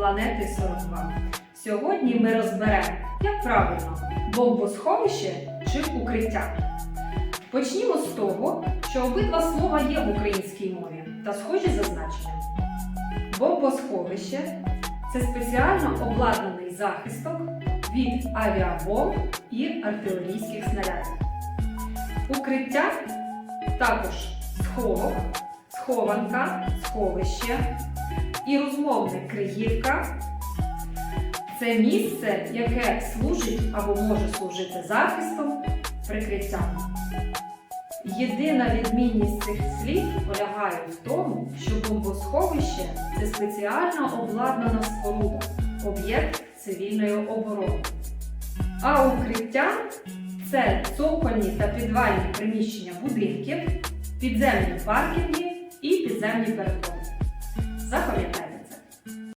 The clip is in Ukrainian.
планети 42. Сьогодні ми розберемо, як правильно, бомбосховище чи укриття. Почнімо з того, що обидва слова є в українській мові та схожі за значенням. Бомбосховище це спеціально обладнаний захисток від авіабомб і артилерійських снарядів. Укриття також сховок, схованка, сховище і розмовник криївка це місце, яке служить або може служити захистом, прикриттям. Єдина відмінність цих слів полягає в тому, що бомбосховище це спеціально обладнана споруда, об'єкт цивільної оборони. А укриття це цокольні та підвальні приміщення будинків, підземні паркінги і підземні переходи.